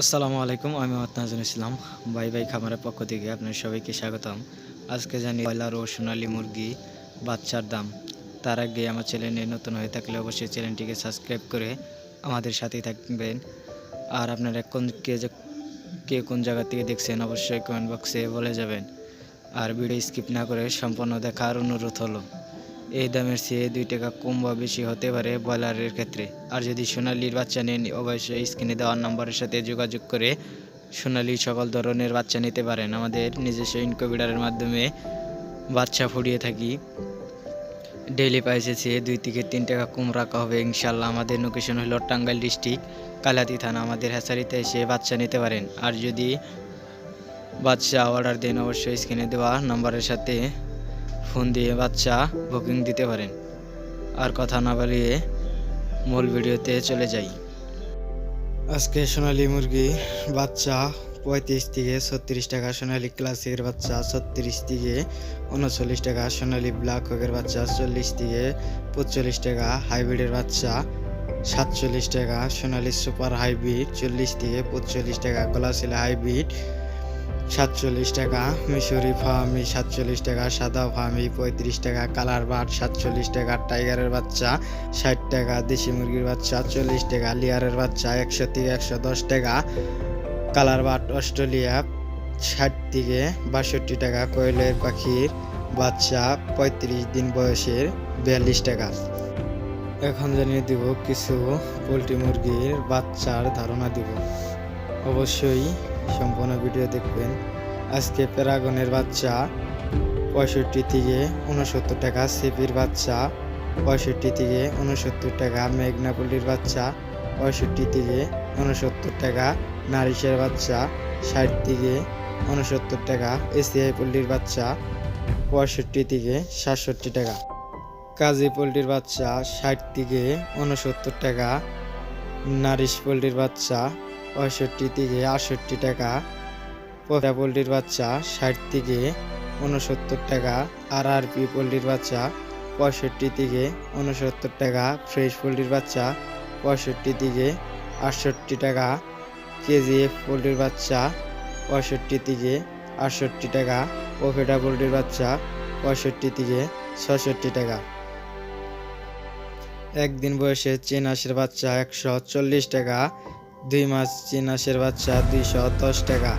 আসসালামু আলাইকুম, আমি মোহাম্মদ নাজুল ইসলাম, ভাই ভাই খামারের পক্ষ থেকে আপনার সবাইকে স্বাগতম। আজকে জানি ব্রয়লার ও সোনালী মুরগি বাচ্চার দাম। তার আগে আমার চ্যানেলে নতুন হয়ে থাকলে অবশ্যই চ্যানেলটিকে সাবস্ক্রাইব করে আমাদের সাথেই থাকবেন। আর আপনারা কোন কে কে কোন জায়গা থেকে দেখছেন অবশ্যই কমেন্ট বক্সে বলে যাবেন। আর ভিডিও স্কিপ না করে সম্পূর্ণ দেখার অনুরোধ হলো। এই দামের চেয়ে দুই টাকা কম বা বেশি হতে পারে ব্রয়লারের ক্ষেত্রে। আর যদি সোনালির বাচ্চা নেন, অবশ্যই স্ক্রিনে দেওয়ার নম্বরের সাথে যোগাযোগ করে সোনালি সকল ধরনের বাচ্চা নিতে পারেন। আমাদের নিজস্ব ইনকিউবেটারের মাধ্যমে বাচ্চা ফুটিয়ে থাকি। ডেইলি প্রাইসে চেয়ে দুই থেকে তিন টাকা কম রাখা হবে ইনশাল্লাহ আমাদের লোকেশন হলো টাঙ্গাইল ডিস্ট্রিক্ট, কালাতি থানা। আমাদের হ্যাচারিতে এসে বাচ্চা নিতে পারেন। আর যদি বাচ্চা অর্ডার দেন, অবশ্যই স্ক্রিনে দেওয়া নম্বরের সাথে ফোন দিয়ে বাচ্চা বুকিং দিতে পারেন। আর কথা না বাড়িয়ে মূল ভিডিওতে চলে যাই। আজকে সোনালী মুরগি বাচ্চা পঁয়ত্রিশ থেকে ছত্রিশ টাকা, সোনালী ক্লাসিকের বাচ্চা ছত্রিশ থেকে উনচল্লিশ টাকা, সোনালী ব্ল্যাক হকের বাচ্চা চল্লিশ থেকে পঁচল্লিশ টাকা হাইব্রিডের বাচ্চা সাতচল্লিশ টাকা, সোনালী সুপার হাইব্রিড চল্লিশ থেকে পঁচল্লিশ টাকা, গলাশিল হাইব্রিড সাতচল্লিশ টাকা, মিশরি ফার্মি সাতচল্লিশ টাকা, সাদা ফার্মি পঁয়ত্রিশ টাকা, কালার বাট সাতচল্লিশ টাকা, টাইগারের বাচ্চা ষাট টাকা, দেশি মুরগির বাচ্চা চল্লিশ টাকা, লিয়ারের বাচ্চা একশো থেকে একশো দশ টাকা, কালার বাট অস্ট্রেলিয়া ষাট থেকে বাষট্টি টাকা, কোয়েলের পাখির বাচ্চা পঁয়ত্রিশ দিন বয়সের বিয়াল্লিশ টাকা। এখন জানিয়ে দিব কিছু পোলট্রি মুরগির বাচ্চার ধারণা দিব। অবশ্যই সম্পূর্ণ ভিডিও দেখবেন। আজকে প্যারাগনের বাচ্চা পঁয়ষট্টি থেকে উনসত্তর টাকা, সিপির বাচ্চা পঁয়ষট্টি থেকে উনসত্তর টাকা, মেঘনাপল্লির বাচ্চা পঁয়ষট্টি থেকে উনসত্তর টাকা, নারিশের বাচ্চা ষাট থেকে উনসত্তর টাকা, এসিআই পল্লির বাচ্চা পঁয়ষট্টি থেকে সাতষট্টি টাকা। কাজী পোলট্রির বাচ্চা ষাট থেকে উনসত্তর টাকা, নারিশ পোলট্রির বাচ্চা পঁয়ষট্টি থেকে আটষট্টি টাকা পোটা পোলট্রির বাচ্চা ষাট থেকে উনসত্তর টাকা আর আর পি পোলট্রির বাচ্চা পঁয়ষট্টি থেকে উনসত্তর টাকা, ফ্রেশ পোলট্রির বাচ্চা পঁয়ষট্টি থেকে আটষট্টি টাকা, কেজিএফ পোলট্রির বাচ্চা পঁয়ষট্টি থেকে আটষট্টি টাকা পোফেটা পোলট্রির বাচ্চা পঁয়ষট্টি থেকে ছষট্টি টাকা। একদিন বয়সে চীন হাঁসের বাচ্চা একশো চল্লিশ টাকা দুই মাস চীন হাঁসের বাচ্চা, দুইশো দশ টাকা।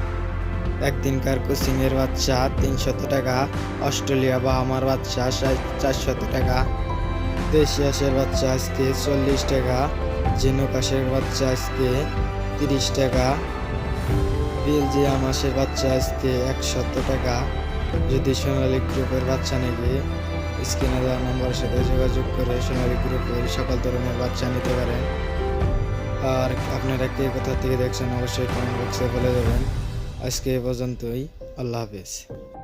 একদিনকার কোচিংয়ের বাচ্চা, তিনশত টাকা। অস্ট্রেলিয়া বা আমার বাচ্চা চারশত টাকা। দেশি হাঁসের বাচ্চা আজকে চল্লিশ টাকা। ঝিনুক হাঁসের বাচ্চা আজকে তিরিশ টাকা। বেলজিয়াম হাঁসের বাচ্চা আজকে একশত টাকা। যদি সোনালী গ্রুপের বাচ্চা নেবে, স্ক্রিনে দেওয়া নম্বরের সাথে যোগাযোগ করে সোনালী গ্রুপের সকল ধরনের বাচ্চা নিতে পারেন আর আপনারা কে কোথা থেকে দেখছেন, অবশ্যই কমেন্ট বক্সে বলে দেবেন। আজকে এ পর্যন্তই। আল্লাহ হাফেজ।